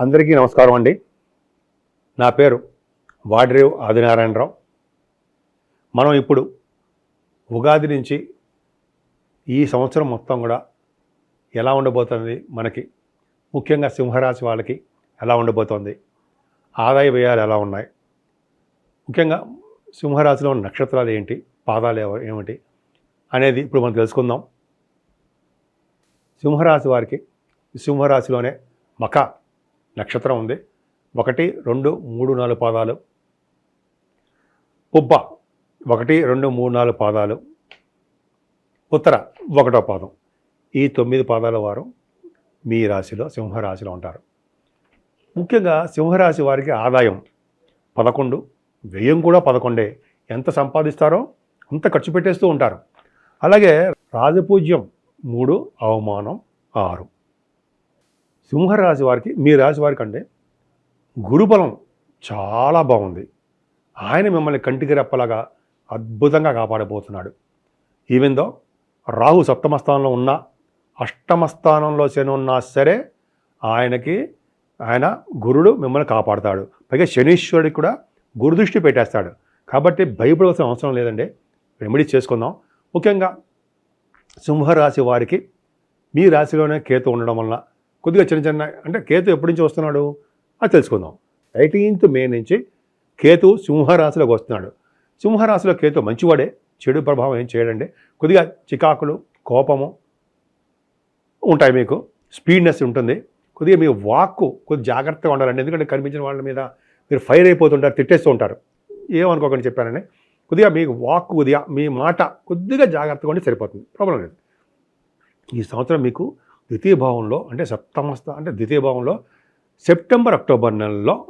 అందరికీ నమస్కారం అండి. నా పేరు వాడ్రేవ్ ఆదినారాయణరావు. మనం ఇప్పుడు ఉగాది నుంచి ఈ సంవత్సరం మొత్తం కూడా ఎలా ఉండబోతుంది? మనకి ముఖ్యంగా సింహరాశి వాళ్ళకి ఎలా ఉండబోతోంది? ఆదాయ వ్యయాలు ఎలా ఉన్నాయి? ముఖ్యంగా సింహరాశిలో ఉన్న నక్షత్రాలు ఏంటి? పాదాలు ఏమిటి? అనేది ఇప్పుడు మనం తెలుసుకుందాం. సింహరాశి వారికి సింహరాశిలోనే మక నక్షత్రం ఉంది. ఒకటి రెండు మూడు నాలుగు పాదాలు. పుబ్బ. ఒకటి రెండు మూడు నాలుగు పాదాలు. ఉత్తర ఒకటో పాదం. ఈ తొమ్మిది పాదాల వారు మీ రాశిలో సింహరాశిలో ఉంటారు. ముఖ్యంగా సింహరాశి వారికి ఆదాయం పదకొండు వ్యయం కూడా పదకొండే. ఎంత సంపాదిస్తారో అంత ఖర్చు పెట్టేస్తూ ఉంటారు. అలాగే రాజపూజ్యం మూడు అవమానం ఆరు. సింహరాశి వారికి మీ రాశి వారికి అంటే గురుబలం చాలా బాగుంది. ఆయన మిమ్మల్ని కంటికి రెప్పలాగా అద్భుతంగా కాపాడబోతున్నాడు. ఈవెందో రాహు సప్తమ స్థానంలో ఉన్నా అష్టమ స్థానంలో శని ఉన్నా సరే ఆయనకి ఆయన గురుడు మిమ్మల్ని కాపాడుతాడు. పైగా శనీశ్వరుడికి కూడా గురుదృష్టి పెట్టేస్తాడు. కాబట్టి భయపడవలసిన అవసరం లేదండి. రెమెడీ చేసుకుందాం. ముఖ్యంగా సింహరాశి వారికి మీ రాశిలోనే కేతు ఉండడం వలన కొద్దిగా చిన్న చిన్న అంటే కేతు ఎప్పటి నుంచి వస్తున్నాడు? అది తెలుసుకుందాం. ఎయిటీన్త్ మే నుంచి కేతు సింహరాశిలోకి వస్తున్నాడు. సింహరాశిలో కేతు మంచివాడే చెడు ప్రభావం ఏం చేయడండి. కొద్దిగా చికాకులు కోపము ఉంటాయి మీకు. స్పీడ్నెస్ ఉంటుంది. కొద్దిగా మీ వాక్కు కొద్ది జాగ్రత్తగా ఉండాలండి. ఎందుకంటే కనిపించిన వాళ్ళ మీద మీరు ఫైర్ అయిపోతుంటారు తిట్టేస్తూ ఉంటారు. ఏమనుకోకండి చెప్పానండి? కొద్దిగా మీకు వాక్ కొద్దిగా మీ మాట కొద్దిగా జాగ్రత్తగా ఉంటే సరిపోతుంది. ప్రాబ్లం లేదు. ఈ సంవత్సరం మీకు ద్వితీయ భావంలో అంటే సప్తమస్థ అంటే ద్వితీయ భావంలో సెప్టెంబర్ అక్టోబర్ నెలలో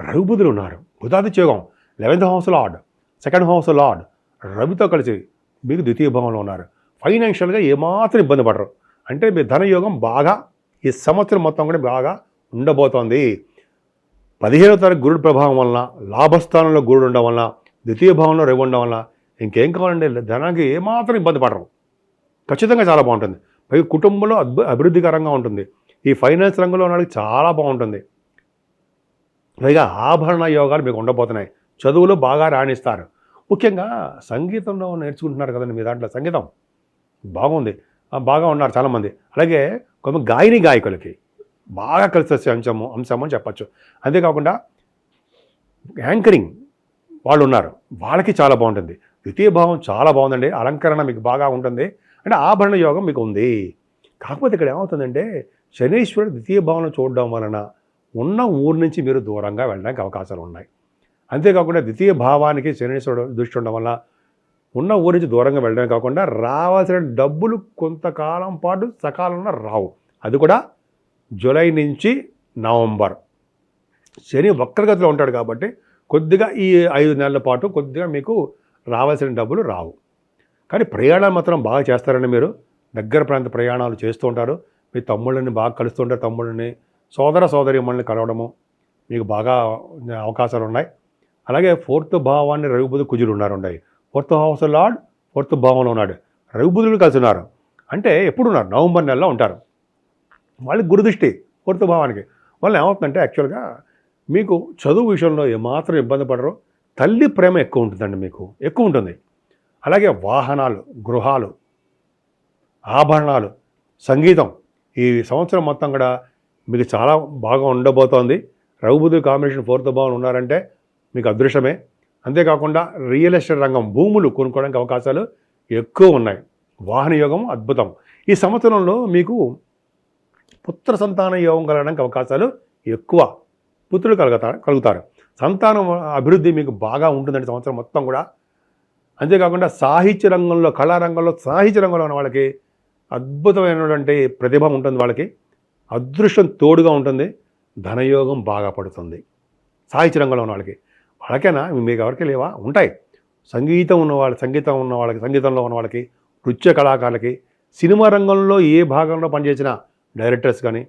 రవిబుధులు ఉన్నారు. బుధాదిత్య యోగం eleventh house lord second house lord రవితో కలిసి మీకు ద్వితీయ భావంలో ఉన్నారు. ఫైనాన్షియల్గా ఏమాత్రం ఇబ్బంది పడరు. అంటే మీ ధనయోగం బాగా ఈ సంవత్సరం మొత్తం కూడా బాగా ఉండబోతోంది. పదిహేనో తారీఖు గురుడు ప్రభావం వలన లాభస్థానంలో గురుడు ఉండడం వలన ద్వితీయ భావంలో రవి ఉండడం వలన ఇంకేం కావాలండి? ధనానికి ఏమాత్రం ఇబ్బంది పడరు. ఖచ్చితంగా చాలా బాగుంటుంది. పైగా కుటుంబంలో అద్భు అభివృద్ధికరంగా ఉంటుంది. ఈ ఫైనాన్స్ రంగంలో ఉన్న చాలా బాగుంటుంది. పైగా ఆభరణ యోగాలు మీకు ఉండబోతున్నాయి. చదువులో బాగా రాణిస్తారు. ముఖ్యంగా సంగీతంలో నేర్చుకుంటున్నారు కదండి మీ దాంట్లో సంగీతం. బాగుంది. బాగా ఉన్నారు చాలామంది. అలాగే కొంత గాయని గాయకులకి బాగా కలిసి వచ్చే అంశము అంశం అని చెప్పచ్చు. అంతేకాకుండా యాంకరింగ్ వాళ్ళు ఉన్నారు. వాళ్ళకి చాలా బాగుంటుంది. ద్వితీయ భావం చాలా బాగుందండి. అలంకరణ మీకు బాగా ఉంటుంది. అంటే ఆభరణ యోగం మీకు ఉంది. కాకపోతే ఇక్కడ ఏమవుతుందంటే శనీశ్వరుడు ద్వితీయ భావన చూడడం వలన ఉన్న ఊరు నుంచి మీరు దూరంగా వెళ్ళడానికి అవకాశాలు ఉన్నాయి. అంతేకాకుండా ద్వితీయ భావానికి శనీశ్వరుడు దృష్టి ఉండడం వల్ల ఉన్న ఊరి నుంచి దూరంగా వెళ్ళడమే కాకుండా రావాల్సిన డబ్బులు కొంతకాలం పాటు సకాలంలో రావు. అది కూడా జూలై నుంచి నవంబర్. శని వక్రగతిలో ఉంటాడు కాబట్టి కొద్దిగా ఈ ఐదు నెలల పాటు కొద్దిగా మీకు రావాల్సిన డబ్బులు రావు. కానీ ప్రయాణాలు మాత్రం బాగా చేస్తారండి మీరు. దగ్గర ప్రాంత ప్రయాణాలు చేస్తూ ఉంటారు. మీ తమ్ముళ్ళని బాగా కలుస్తుంటారు తమ్ముళ్ళని సోదర సోదరి కలవడము మీకు బాగా అవకాశాలు ఉన్నాయి. అలాగే ఫోర్త్ భావాన్ని రవిబుధు కుజులు ఉన్నారు ఉన్నాయి ఫోర్త్ హౌస్ లార్డ్ ఫోర్త్ భావంలో ఉన్నాడు. రవిబుధులు కలిసి ఉన్నారు. అంటే ఎప్పుడు ఉన్నారు? నవంబర్ నెలలో ఉంటారు. వాళ్ళకి గురుదృష్టి ఫోర్త్ భావానికి. వాళ్ళు ఏమవుతుందంటే యాక్చువల్గా మీకు చదువు విషయంలో ఏమాత్రం ఇబ్బంది పడరు. తల్లి ప్రేమ ఎక్కువ ఉంటుందండి మీకు. ఎక్కువ ఉంటుంది. అలాగే వాహనాలు గృహాలు ఆభరణాలు సంగీతం ఈ సంవత్సరం మొత్తం కూడా మీకు చాలా బాగా ఉండబోతోంది. రఘుబుద్ధుడు కాంబినేషన్ ఫోర్త్ భావన ఉన్నారంటే మీకు అదృష్టమే. అంతేకాకుండా రియల్ ఎస్టేట్ రంగం భూములు కొనుక్కోవడానికి అవకాశాలు ఎక్కువ ఉన్నాయి. వాహన యోగం అద్భుతం. ఈ సంవత్సరంలో మీకు పుత్ర సంతాన యోగం కలగడానికి అవకాశాలు ఎక్కువ. పుత్రులు కలుగుతారు కలుగుతారు. సంతానం అభివృద్ధి మీకు బాగా ఉంటుందండి సంవత్సరం మొత్తం కూడా. అంతేకాకుండా సాహిత్య రంగంలో కళారంగంలో సాహిత్య రంగంలో ఉన్న వాళ్ళకి అద్భుతమైనటువంటి ప్రతిభ ఉంటుంది వాళ్ళకి. అదృష్టం తోడుగా ఉంటుంది. ధనయోగం బాగా పడుతుంది. సాహిత్య రంగంలో ఉన్న వాళ్ళకి. వాళ్ళకేనా? మీకు ఎవరికి లేవా? ఉంటాయి. సంగీతం ఉన్న వాళ్ళ సంగీతం ఉన్న వాళ్ళకి సంగీతంలో ఉన్న వాళ్ళకి నృత్య కళాకారులకి సినిమా రంగంలో ఏ భాగంలో పనిచేసిన డైరెక్టర్స్ కానీ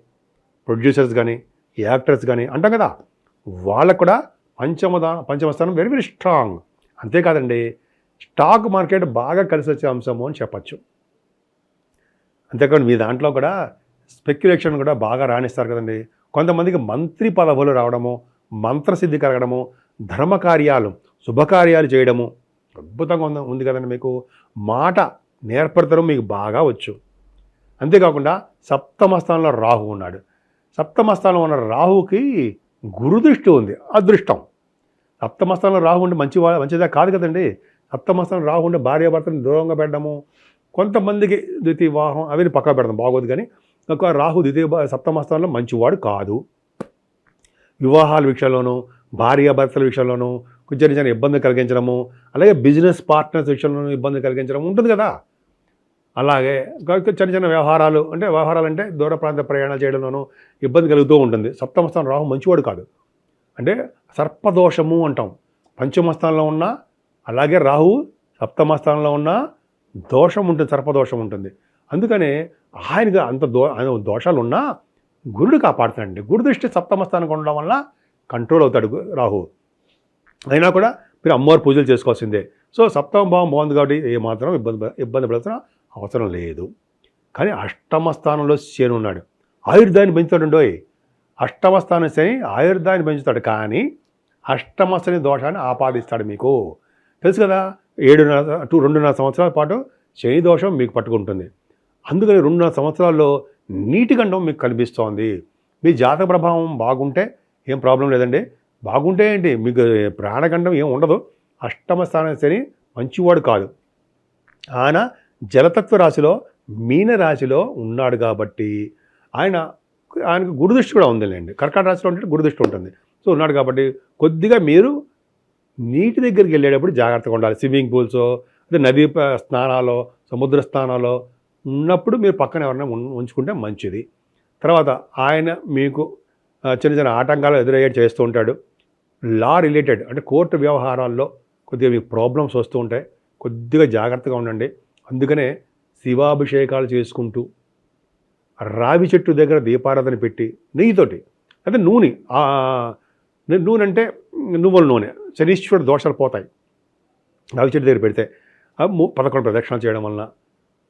ప్రొడ్యూసర్స్ కానీ యాక్టర్స్ కానీ అంటాం కదా? వాళ్ళకు కూడా పంచమదా పంచమస్థానం వెరీ వెరీ స్ట్రాంగ్ అంతేకాదండి స్టాక్ మార్కెట్ బాగా కలిసి వచ్చే అంశము అని చెప్పచ్చు. అంతేకాదు మీ దాంట్లో కూడా స్పెక్యులేషన్ కూడా బాగా రాణిస్తారు కదండి. కొంతమందికి మంత్రి పదవులు రావడము మంత్రసిద్ధి కలగడము ధర్మకార్యాలు శుభకార్యాలు చేయడము అద్భుతంగా ఉంది ఉంది కదండి మీకు. మాట నేర్పడతడం మీకు బాగా వచ్చు. అంతేకాకుండా సప్తమ స్థానంలో రాహు ఉన్నాడు. సప్తమ స్థానంలో ఉన్న రాహుకి గురుదృష్టి ఉంది అదృష్టం. సప్తమ స్థానంలో రాహు ఉంటే మంచి మంచిదే కాదు కదండి. సప్తమ రాకుండా భార్య భర్తను దూరంగా పెట్టడము కొంతమందికి ద్వితీయ వివాహం అవన్నీ పక్క పెడదాం బాగోదు కానీ ఒక రాహు ద్వితీయ భా- మంచివాడు కాదు. వివాహాల విషయంలోనూ భార్యాభర్తల విషయంలోనూ కొంచెం చిన్న ఇబ్బంది కలిగించడము అలాగే బిజినెస్ పార్ట్నర్స్ విషయంలోనూ ఇబ్బంది కలిగించడం ఉంటుంది కదా. అలాగే చిన్న చిన్న వ్యవహారాలు అంటే వ్యవహారాలు అంటే దూర ప్రాంత ప్రయాణాలు చేయడంలోనూ ఇబ్బంది కలుగుతూ ఉంటుంది. సప్తమ స్థానం రాహు మంచివాడు కాదు. అంటే సర్పదోషము అంటాం. పంచమ స్థానంలో ఉన్న అలాగే రాహు సప్తమ స్థానంలో ఉన్న దోషం ఉంటుంది సర్పదోషం ఉంటుంది. అందుకనే ఆయనకు అంత దో దోషాలు ఉన్నా గురుడు కాపాడుతాడండి. గురు దృష్టి సప్తమ స్థానం ఉండడం వల్ల కంట్రోల్ అవుతాడు రాహు. అయినా కూడా మీరు అమ్మవారి పూజలు చేసుకోవాల్సిందే. సో సప్తమ భావం బాగుంది కాబట్టి ఏమాత్రం ఇబ్బంది ఇబ్బంది పడాల్సిన అవసరం లేదు. కానీ అష్టమ స్థానంలో శని ఉన్నాడు. ఆయుర్దాన్ని పెంచుతాడుండోయ్ అష్టమ స్థానం శని ఆయుర్దాన్ని పెంచుతాడు. కానీ అష్టమ శని దోషాన్ని ఆపాదిస్తాడు మీకు. తెలుసు కదా ఏడున్నర టూ రెండున్నర సంవత్సరాల పాటు శని దోషం మీకు పట్టుకుంటుంది. అందుకని రెండున్నర సంవత్సరాల్లో నీటి గండం మీకు కనిపిస్తోంది. మీ జాతక ప్రభావం బాగుంటే ఏం ప్రాబ్లం లేదండి. బాగుంటే ఏంటి? మీకు ప్రాణగండం ఏం ఉండదు. అష్టమ స్థానం శని మంచివాడు కాదు. ఆయన జలతత్వ రాశిలో మీన రాశిలో ఉన్నాడు కాబట్టి ఆయన ఆయనకు గురుదృష్టి కూడా ఉందిలేండి. కర్కాట రాశిలో ఉంటే గురుదృష్టి ఉంటుంది. సో ఉన్నాడు కాబట్టి కొద్దిగా మీరు నీటి దగ్గరికి వెళ్ళేటప్పుడు జాగ్రత్తగా ఉండాలి. స్విమ్మింగ్ పూల్స్ అదే నదీ స్నానాలో స్నానాలు సముద్ర స్నానాలు ఉన్నప్పుడు మీరు పక్కన ఎవరైనా ఉం- ఉంచుకుంటే మంచిది. తర్వాత ఆయన మీకు చిన్న చిన్న ఆటంకాలు ఎదురయ్యేది చేస్తూ ఉంటాడు. లా రిలేటెడ్ అంటే కోర్టు వ్యవహారాల్లో కొద్దిగా మీకు ప్రాబ్లమ్స్ వస్తూ ఉంటాయి. కొద్దిగా జాగ్రత్తగా ఉండండి. అందుకనే శివాభిషేకాలు చేసుకుంటూ రావి చెట్టు దగ్గర దీపారాధన పెట్టి నెయ్యితోటి అంటే నూనె నూనె అంటే నువ్వుల నూనె. శనీశ్వరుడు దోషాలు పోతాయి. రావి చెట్టు దగ్గర పెడితే పదకొండు ప్రదక్షిణాలు చేయడం వలన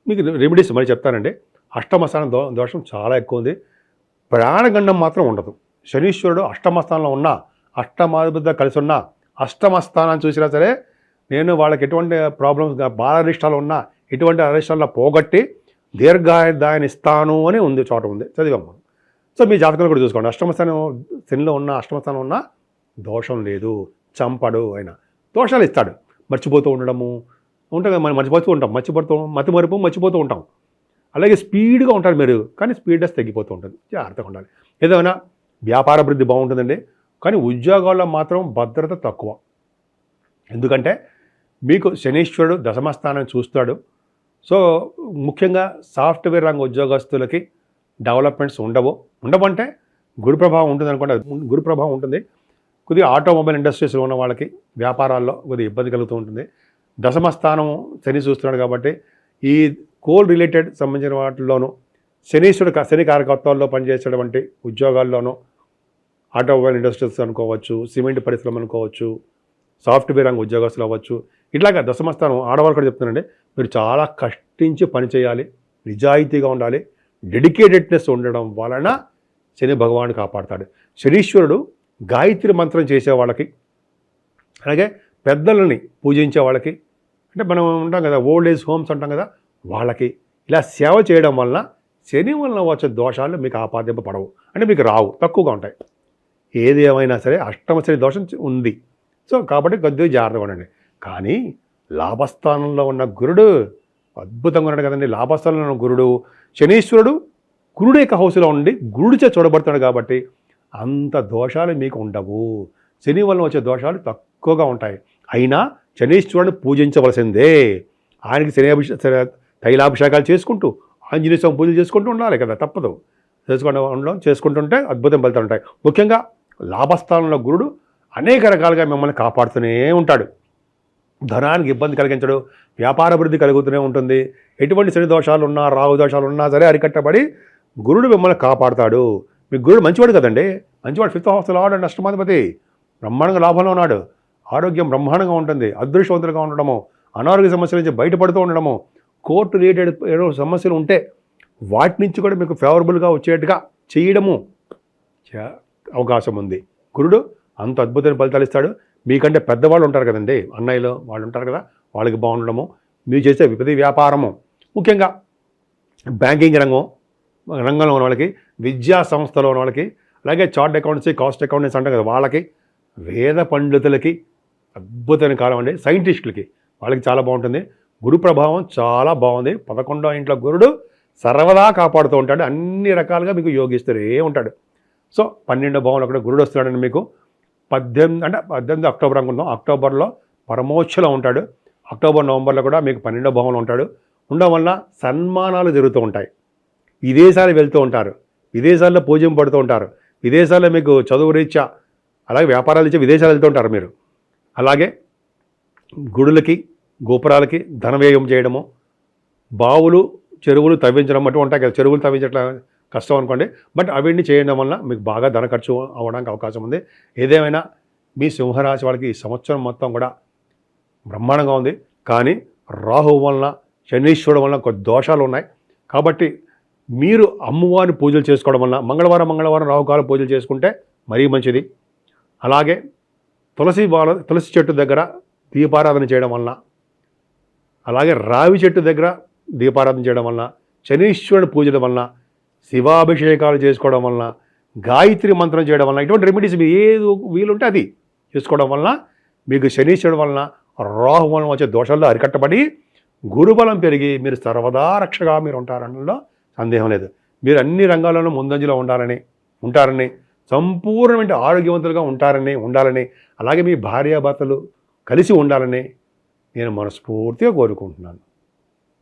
మీకు రెమెడీస్ మరి చెప్తానండి. అష్టమస్థానం దో దోషం చాలా ఎక్కువ ఉంది ప్రాణగండం మాత్రం ఉండదు. శనీశ్వరుడు అష్టమస్థానంలో ఉన్నా అష్టమాధిపతితో కలిసి ఉన్నా అష్టమస్థానాన్ని చూసినా సరే నేను వాళ్ళకి ఎటువంటి ప్రాబ్లమ్స్ బాల అరిష్టాలు ఉన్నా ఎటువంటి అరిష్టాల్లో పోగొట్టి దీర్ఘాయుధాన్ని ఇస్తాను అని ఉంది చోట ఉంది. చదివాం మనం సో మీ జాతకాలు కూడా చూసుకోండి. అష్టమస్థానం శనిలో ఉన్న అష్టమస్థానం ఉన్న దోషం లేదు. చంపడు ఆయన. దోషాలు ఇస్తాడు మర్చిపోతూ ఉండడము ఉంటుంది మనం మర్చిపోతూ ఉంటాం. మర్చిపోతూ మతి మరుపు మర్చిపోతూ ఉంటాం. అలాగే స్పీడ్గా ఉంటారు మీరు కానీ స్పీడ్నెస్ తగ్గిపోతూ ఉంటుంది. జాగ్రత్తగా ఉండాలి. ఏదైనా వ్యాపార అభివృద్ధి బాగుంటుందండి కానీ ఉద్యోగాల్లో మాత్రం భద్రత తక్కువ. ఎందుకంటే మీకు శనీశ్వరుడు దశమస్థానం చూస్తాడు. సో ముఖ్యంగా సాఫ్ట్వేర్ రంగ ఉద్యోగస్తులకి డెవలప్మెంట్స్ ఉండవు. ఉండవంటే గురు ప్రభావం ఉంటుంది అనుకోండి గురు ప్రభావం ఉంటుంది. కొద్దిగా ఆటోమొబైల్ ఇండస్ట్రీస్లో ఉన్న వాళ్ళకి వ్యాపారాల్లో కొద్దిగా ఇబ్బంది కలుగుతూ ఉంటుంది. దశమ స్థానం శని చూస్తున్నాడు కాబట్టి ఈ కోల్ రిలేటెడ్ సంబంధించిన వాటిల్లోనూ శనీశ్వరుడు శని కార్యకర్తల్లో పనిచేసేటువంటి ఉద్యోగాల్లోనూ ఆటోమొబైల్ ఇండస్ట్రీస్ అనుకోవచ్చు సిమెంట్ పరిశ్రమ అనుకోవచ్చు సాఫ్ట్వేర్ రంగ ఉద్యోగస్తులు అవ్వచ్చు. ఇట్లాగా దశమస్థానం ఆడవాళ్ళు కూడా చెప్తున్నానండి మీరు చాలా కష్టించి పని చేయాలి నిజాయితీగా ఉండాలి డెడికేటెడ్నెస్ ఉండడం వలన శని భగవాను కాపాడతాడు. శనీశ్వరుడు గాయత్రి మంత్రం చేసే వాళ్ళకి అలాగే పెద్దలని పూజించే వాళ్ళకి అంటే మనం ఉంటాం కదా ఓల్డ్ ఏజ్ హోమ్స్ అంటాం కదా వాళ్ళకి ఇలా సేవ చేయడం వలన శని వలన వచ్చే దోషాలు మీకు ఆపాదింపబడవు అంటే మీకు రావు తక్కువగా ఉంటాయి. ఏది ఏమైనా సరే అష్టమ శని దోషం ఉంది. సో కాబట్టి కొద్దిగా జాగ్రత్తగా ఉండండి. కానీ లాభస్థానంలో ఉన్న గురుడు అద్భుతంగా ఉన్నాడు కదండి. లాభస్థానంలో ఉన్న గురుడు శనీశ్వరుడు గురుడు యొక్క హౌస్లో ఉండి గురుడిచే చూడబడుతున్నాడు కాబట్టి అంత దోషాలు మీకు ఉండవు. శని వలన వచ్చే దోషాలు తక్కువగా ఉంటాయి. అయినా శనీశ్వరుని పూజించవలసిందే. ఆయనకి శనిభిష అభిషే తైలాభిషేకాలు చేసుకుంటూ ఆంజనేయ స్వామి పూజలు చేసుకుంటూ ఉండాలి కదా తప్పదు. చేసుకుంటూ ఉండడం చేసుకుంటుంటే అద్భుతం ఫలితాలు ఉంటాయి. ముఖ్యంగా లాభస్థానంలో గురుడు అనేక రకాలుగా మిమ్మల్ని కాపాడుతూనే ఉంటాడు. ధనానికి ఇబ్బంది కలిగించడు వ్యాపార అభివృద్ధి కలుగుతూనే ఉంటుంది. ఎటువంటి శని దోషాలు ఉన్నా రాహు దోషాలు ఉన్నా సరే అరికట్టబడి గురుడు మిమ్మల్ని కాపాడుతాడు. మీ గురుడు మంచివాడు కదండి? మంచివాడు ఫిఫ్త్ హౌస్లో అండ్ అష్టమాధిపతి. బ్రహ్మాండంగా లాభంలో ఉన్నాడు. ఆరోగ్యం బ్రహ్మాండంగా ఉంటుంది. అదృష్టవంతులుగా ఉండడము అనారోగ్య సమస్యల నుంచి బయటపడుతూ ఉండడము కోర్టు రిలేటెడ్ ఏదో సమస్యలు ఉంటే వాటి నుంచి కూడా మీకు ఫేవరబుల్గా వచ్చేట్టుగా చేయడము అవకాశం ఉంది. గురుడు అంత అద్భుతమైన ఫలితాలు ఇస్తాడు. మీకంటే పెద్దవాళ్ళు ఉంటారు కదండి. అన్నయ్యలు వాళ్ళు ఉంటారు కదా వాళ్ళకి బాగుండడము మీరు చేసే విపది వ్యాపారము. ముఖ్యంగా బ్యాంకింగ్ రంగం రంగంలో ఉన్న వాళ్ళకి విద్యా సంస్థలో ఉన్న వాళ్ళకి అలాగే చార్ట్ అకౌంట్స్ కాస్ట్ అకౌంటెంట్స్ అంటే కదా వాళ్ళకి వేద పండితులకి అద్భుతమైన కాలం అండి. సైంటిస్టులకి వాళ్ళకి చాలా బాగుంటుంది. గురు ప్రభావం చాలా బాగుంది. పదకొండో ఇంట్లో గురుడు సర్వదా కాపాడుతూ ఉంటాడు. అన్ని రకాలుగా మీకు యోగిస్తూనే ఉంటాడు. సో పన్నెండో భావంలో కూడా గురుడు వస్తున్నాడని మీకు. పద్దెనిమిది అంటే పద్దెనిమిది అక్టోబర్ అనుకుందాం అక్టోబర్లో పరమోక్షలో ఉంటాడు. అక్టోబర్ నవంబర్లో కూడా మీకు పన్నెండో భావంలో ఉంటాడు. ఉండడం వల్ల సన్మానాలు జరుగుతూ ఉంటాయి. విదేశాలు వెళ్తూ ఉంటారు. విదేశాల్లో పూజింపబడుతూ ఉంటారు. విదేశాల్లో మీకు చదువు రీత్యా అలాగే వ్యాపారాలు ఇచ్చే విదేశాలు వెళ్తూ ఉంటారు మీరు. అలాగే గుడులకి గోపురాలకి ధనవ్యయం చేయడము బావులు చెరువులు తవ్వించడం అటు ఉంటాయి కదా చెరువులు తవ్వించడం కష్టం అనుకోండి. బట్ అవన్నీ చేయడం వల్ల మీకు బాగా ధన ఖర్చు అవ్వడానికి అవకాశం ఉంది. ఏదేమైనా మీ సింహరాశి వాళ్ళకి ఈ సంవత్సరం మొత్తం కూడా బ్రహ్మాండంగా ఉంది. కానీ రాహు వలన శనీశ్వరుడు వలన కొన్ని దోషాలు ఉన్నాయి. కాబట్టి మీరు అమ్మవారిని పూజలు చేసుకోవడం వల్ల మంగళవారం మంగళవారం రాహుకాల పూజలు చేసుకుంటే మరీ మంచిది. అలాగే తులసి బాల తులసి చెట్టు దగ్గర దీపారాధన చేయడం వలన అలాగే రావి చెట్టు దగ్గర దీపారాధన చేయడం వలన శనీశ్వరుని పూజల వలన శివాభిషేకాలు చేసుకోవడం వలన గాయత్రి మంత్రం చేయడం వలన ఇటువంటి రెమెడీస్ మీరు ఏది వీలుంటే అది చేసుకోవడం వలన మీకు శనీశ్వరుడు వలన రాహు వలన వచ్చే దోషాల్లో అరికట్టబడి గురుబలం పెరిగి మీరు సర్వదా రక్షగా మీరు ఉంటారనలో సందేహం లేదు. మీరు అన్ని రంగాల్లోనూ ముందంజలో ఉండాలని ఉంటారని సంపూర్ణమైన ఆరోగ్యవంతులుగా ఉంటారని ఉండాలని అలాగే మీ భార్యాభర్తలు కలిసి ఉండాలని నేను మనస్ఫూర్తిగా కోరుకుంటున్నాను.